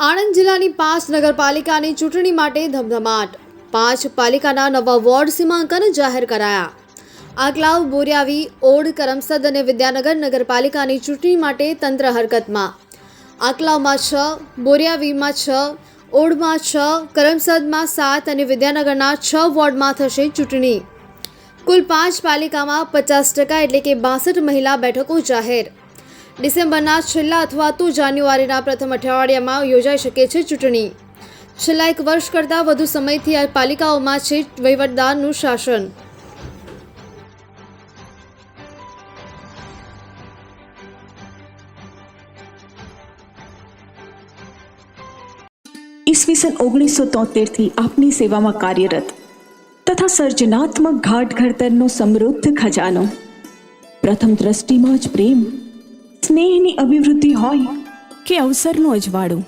આણંદ જિલ્લાની પાંચ નગરપાલિકાની ચૂંટણી માટે ધમધમાટ. પાંચ પાલિકાના નવા વોર્ડ સીમાંકન જાહેર કરાયા. આકલાવ, બોરિયાવી, ઓડ, કરમસદ અને વિદ્યાનગર નગરપાલિકાની ચૂંટણી માટે તંત્ર હરકતમાં. આકલાવમાં છ, બોરિયાવીમાં છ, ઓડમાં છ, કરમસદમાં સાત અને વિદ્યાનગરના છ વોર્ડમાં થશે ચૂંટણી. કુલ પાંચ પાલિકામાં પચાસ ટકા એટલે કે બાસઠ મહિલા બેઠકો જાહેર. ડિસેમ્બરના છેલ્લા અથવા તો જાન્યુઆરીના પ્રથમ અઠવાડિયામાં યોજાઈ શકે છે ચૂંટણી. છેલ્લા એક વર્ષ કરતાં વધુ સમયથી આ પાલિકાઓમાં છે વહીવટદારનું શાસન. ઈસવીસન ઓગણીસો તોતેરથી આપની સેવામાં કાર્યરત તથા સર્જનાત્મક ઘાટ ઘડતરનો સમૃદ્ધ ખજાનો. પ્રથમ દ્રષ્ટિમાં જ પ્રેમ સ્નેહની અભિવૃદ્ધિ હોય કે અવસરનું અજવાળું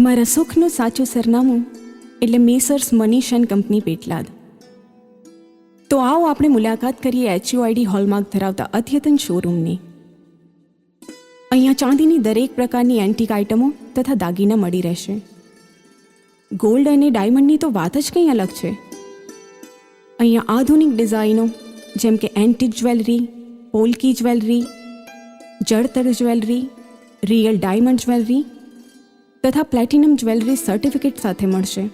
મારા સુખનું સાચું સરનામું એટલે messrs Manish and company Petlad. તો આવો આપણે મુલાકાત કરીએ એચયુઆઈડી હોલમાર્ક ધરાવતા અદ્યતન શોરૂમની અહીંયા ચાંદીની દરેક પ્રકારની એન્ટિક આઇટમો તથા દાગીના મળી રહેશે. ગોલ્ડ અને ડાયમંડની તો વાત જ કંઈ અલગ છે. અહીંયા આધુનિક ડિઝાઇનો જેમ કે એન્ટિક જ્વેલરી પોલકી જ્વેલરી જળતર જ્વેલરી રિયલ ડાયમંડ જ્વેલરી તથા પ્લેટિનમ જ્વેલરી સર્ટિફિકેટ સાથે મળશે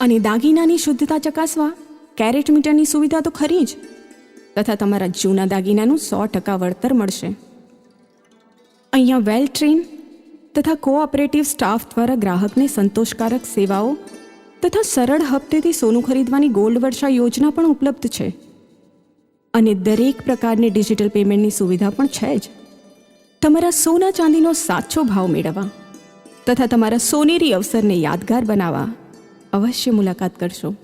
અને દાગીનાની શુદ્ધતા ચકાસવા કેરેટ મીટરની સુવિધા તો ખરી જ તથા તમારા જૂના દાગીનાનું સો ટકા વળતર મળશે અહીંયા વેલ ટ્રેન તથા કોઓપરેટિવ સ્ટાફ દ્વારા ગ્રાહકને સંતોષકારક સેવાઓ તથા સરળ હપ્તેથી સોનું ખરીદવાની ગોલ્ડ વર્ષા યોજના પણ ઉપલબ્ધ છે। અને દરેક પ્રકારની ડિજિટલ પેમેન્ટની સુવિધા પણ છે જ. તમારા સોના ચાંદીનો સાચો ભાવ મેળવવા તથા તમારા સોનેરી અવસરને યાદગાર બનાવવા અવશ્ય મુલાકાત કરશો.